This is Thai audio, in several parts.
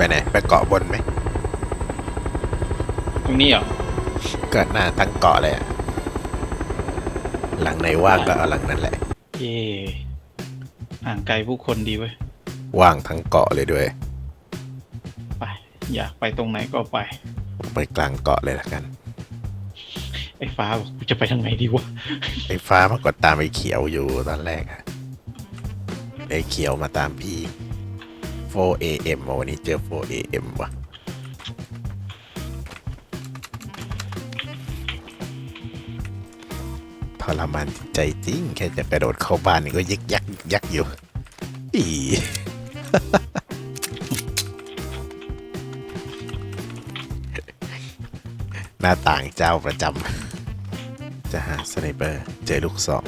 ไปไหน ไปเกาะบนไหม ตรงนี้เหรอ เกิดหน้าทั้งเกาะเลยอะหลังไหนว่างก็เอาหลังนั้นแหละ เย่ห่างไกลผู้คนดีเว้ย ว่างทั้งเกาะเลยด้วย ไป อยากไปตรงไหนก็ไป ไปกลางเกาะเลยละกัน ไอ้ฟ้าบอกกูจะไปทางไหนดีวะ ไอ้ฟ้ามันกดตามไอ้เขียวอยู่ตอนแรกอะไอ้เขียวมาตามพี่ 4am ว่ะวันนี้เจอ 4am ว่ะทรมานใจจริง แค่จะกระโดดเข้าบ้านนี่ก็ยึกยักยึกยักอยู่อีหน้าต่างเจ้าประจำ จะหาสไนเปอร์เจอลูกซอง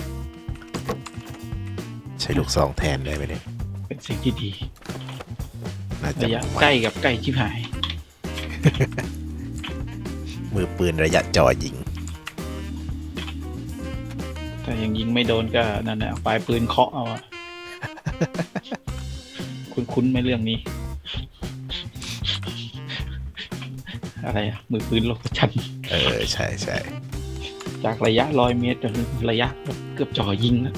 ใช้ลูกซองแทนได้ไหมเนี่ย เป็นสิ่งที่ดี น่าจะระยะไม่ใกล้กับใกล้ชิบหาย มือปืนระยะจ่อยิง แต่ยังยิงไม่โดนก็นั่นแหละปลายปืนเคาะเอาอะ คุ้นคุ้นๆไหมเรื่องนี้ อะไรอะมือปืนโลกชันเออ ใช่ใช่จากระยะร้อยเมตรจนถึงระยะเกือบจ่อยิงแล้ว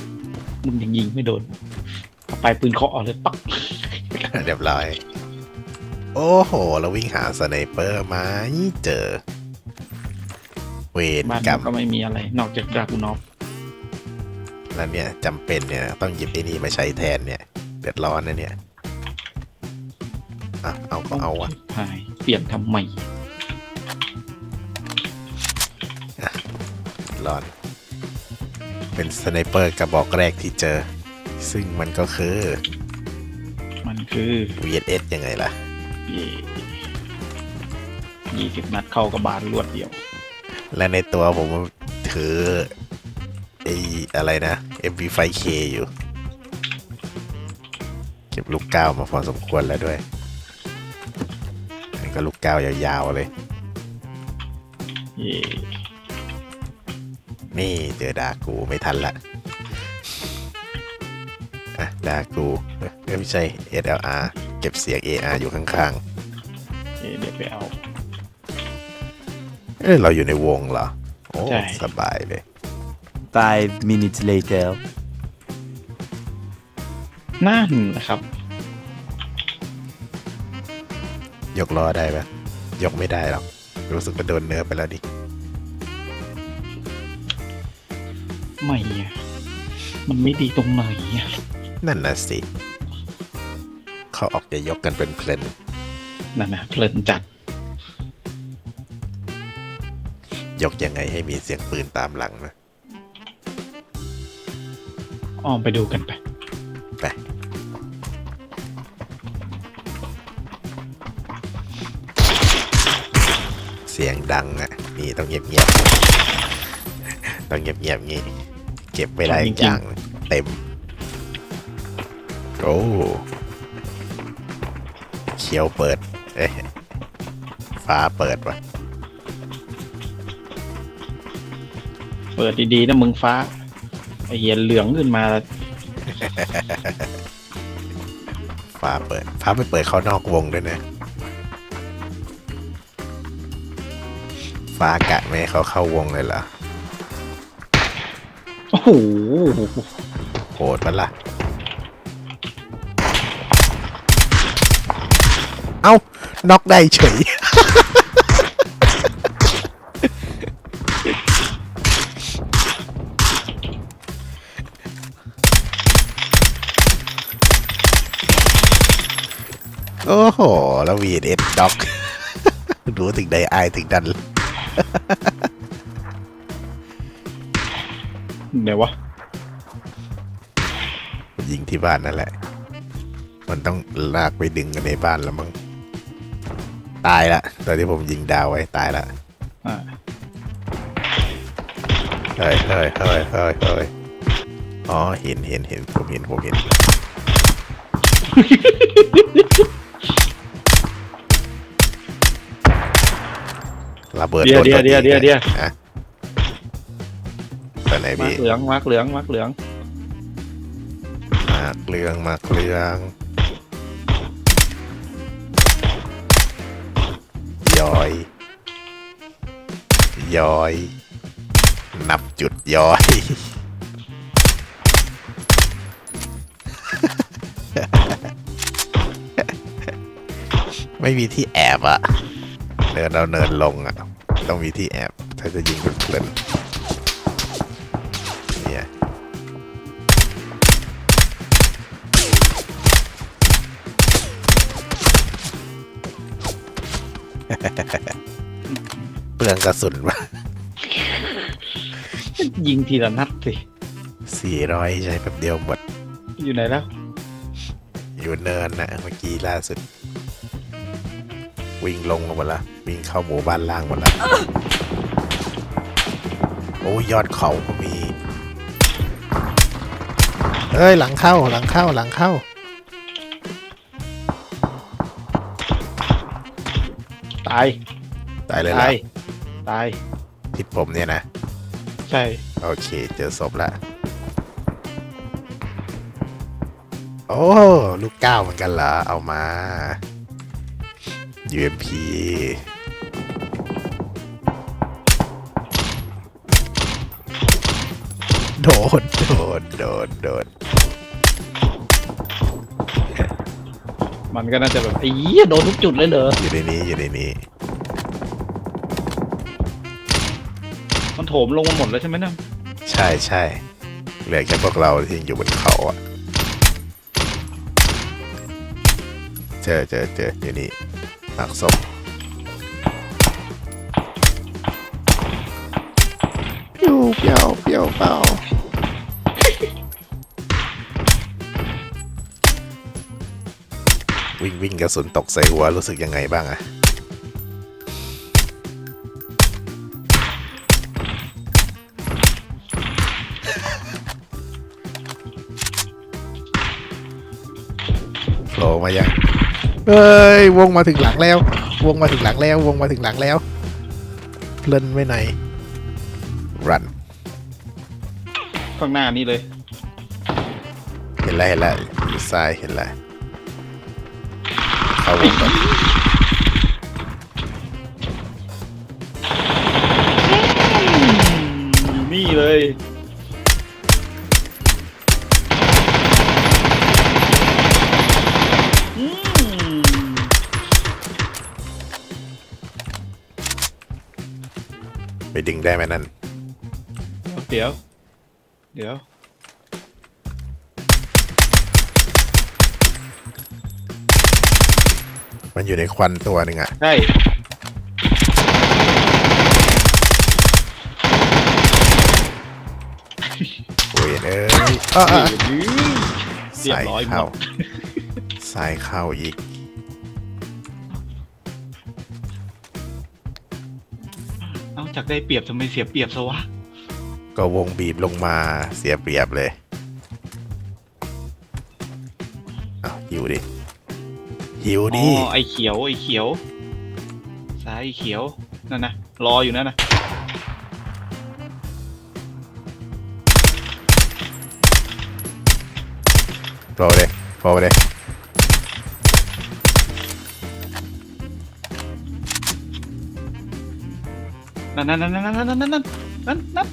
มึงยังยิงไม่โดนเอาปลายปืนเคาะเอาเลยปัก เรียบร้อย โอ้โห เราวิ่งหาสไนเปอร์มาไม่เจอ เวรบ้านกรรเรามก็ไม่มีอะไร นอกจากดรากูนอฟแล้วเนี่ยจำเป็นเนี่ย ต้องหยิบไอ้นี่มาใช้แทนเนี่ยเดือดร้อนนะเนี่ยอะเอาก็เอาวะหายเปลี่ยนทำไมร้อน เป็นสไนเปอร์กระบอกแรกที่เจอ ซึ่งมันก็คือ มันคือ VSS ยังไงล่ะ ยี่สิบนัดเข้ากระบาลรวดเดียว และในตัวผมถือไอ้อะไรนะ MV5K อยู่ เก็บลูกก้าวมาพอสมควรแล้วด้วยอันนี้ก็ลูกก้าวยาวๆเลยเย่นี่เจอดากูไม่ทันละอะดากูเอ้ยไม่ใช่ SLR เก็บเสียง AR อยู่ข้างเย่เดี๋ยวไปเอา ๆ เอ้ยเราอยู่ในวงเหรอ โอ้ ใช่ สบายเลย Five minutes later. นั่นนะครับ ยกล้อได้ปะยกไม่ได้หรอก รู้สึกว่าโดนเนื้อไปแล้วดิ ไม่อะมันไม่ดีตรงไหนอะนั่นน่ะสิ เขาออกจะยกกันเป็นเพลนนั่นนะเพลินจัด ยกยังไงให้มีเสียงปืนตามหลังนะอ้อมไปดูกันไป ไปเสียงดังอะ นี่ต้องเงียบเงียบๆต้องเงียบเงียบๆงี้ เก็บไม่ได้จริงๆอย่างเต็ม โอ้เขียวเปิด เอ๊ะฟ้าเปิดวะเปิดดีๆนะมึงฟ้าไอเหี้ยเหลืองขึ้นมา ฟ้าเปิด ฟ้าไปเปิดเขานอกวงด้วยนะ ฟ้ากะไม่ให้เขาเข้าวงเลยเหรอโอ้โหโหดปะล่ะ น็อกได้เฉย โอ้โห แล้ววีเอ็ดด็อก รู้ถึงใดอายถึงดันเดี๋ยววะ ยิงที่บ้านนั่นแหละ มันต้องลากไปดึงกันในบ้านแล้วมั้ง ตายละตอนที่ผมยิงดาวไว้ตายละอ่าเฮ้ยเฮ้ยเฮ้ยเฮ้ยเฮ้ยอ๋อเห็นเห็นเห็นผมเห็นผมเห็นระเบิดเดี๋ยวโนเดี๋ยวพอเดี๋ยวเดี๋ยวเดี๋ยวอะตอนไหนมาพี่ร์กเหลืองมาร์กเหลืองมาร์กเหลือง มากเรืองมากเรือง ย้อย ย้อย นับจุดย้อย ไม่มีที่แอบอะเนินเราเนินลงอะต้องมีที่แอบ ถ้าจะยิงเพลินๆ เปลืองกระสุนวะยิงทีละนัดสิสี่ร้อยใช้แป๊บเดียวหมด อยู่ไหนแล้ว อยู่เนินนะเมื่อกี้ล่าสุด วิ่งลงมาหมดละ วิ่งเข้าหมู่บ้านล่างหมดละ โอ้ยยอดเขาก็มี เอ้ย หลังเข้า หลังเข้า หลังเข้าาย ตายเลยตาละย ตาย ทิศผมเนี่ยนะ ใช่ โอเค เจอศพละ โอ้ ลูกก้าวเหมือนกันเหรอ เอามา UMP โดน โดน โดน โดน มันก็น่าจะแบบไอ้เหี้ยโดนทุกจุดเลยเหรอ อยู่ในนี้อยู่ในนี้ มันโถมลงมาหมดแล้วใช่ไหมเนะใช่ใช่เหลือแค่พวกเราที่ยังอยู่บนเขาอะ เจอเจอเจออยู่นี่หักศพเปียวเปียวเปียวเปล่า วิ่งวิ่งกระสุนตกใส่หัวรู้สึกยังไงบ้างอะโผล่มายังเอ้ยวงมาถึงหลังแล้ว วงมาถึงหลังแล้ว วงมาถึงหลังแล้วเพลินไว้ไหนรันข้างหน้านี่เลย เห็นแล้วเห็นแล้วอยู่ซ้ายเห็นแล้ว เข้าวงก่อนอยู่นี่เลยไปดึงได้ไหมนั่น เดี๋ยว เดี๋ยว มันอยู่ในควันตัวหนึ่งอะใช่โอ้ยเอ้ยอ้อยื้อเรียบสายร้อยหมดเข้าสายเข้าอีก เอาจากได้เปรียบทำไมเสียเปรียบซะวะก็วงบีบลงมาเสียเปรียบเลยเอาหิวดิ หิวอ๋ดิอไอเขียวไอเขียวซ้ายไอ้เขียวนั่นนะรออยู่นั่นนะโปรเลยโปรเลยนั่นนั่นนั่นนั่นนั่นนั่นนั่นนั่นนั่น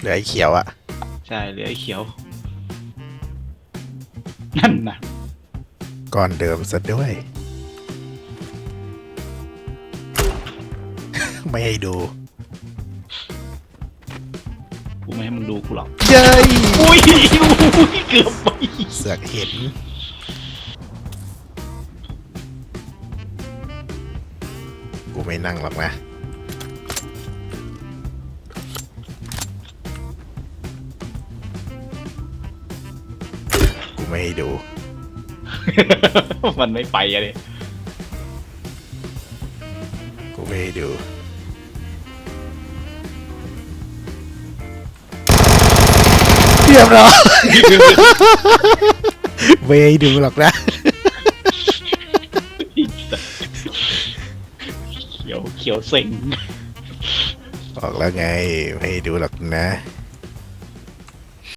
เหลือไอ้เขียวอะ ใช่เหลือไอเขียว นั่นนะก้อนเดิมซะด้วย ไม่ให้ดู กูไม่ให้มึงดูกูหรอกเย้ยอุ้ยอุ้ยเกือบไปเสือกเห็น กูไม่นั่งหรอกนะ ไม่ให้ดู มันไม่ไปอะเลยกูไม่ให้ดู เรียบร้อย ไม่ให้ดูหรอกนะ เขียวเขียวเซ็งบอกแล้วไง ไม่ให้ดูหรอกนะ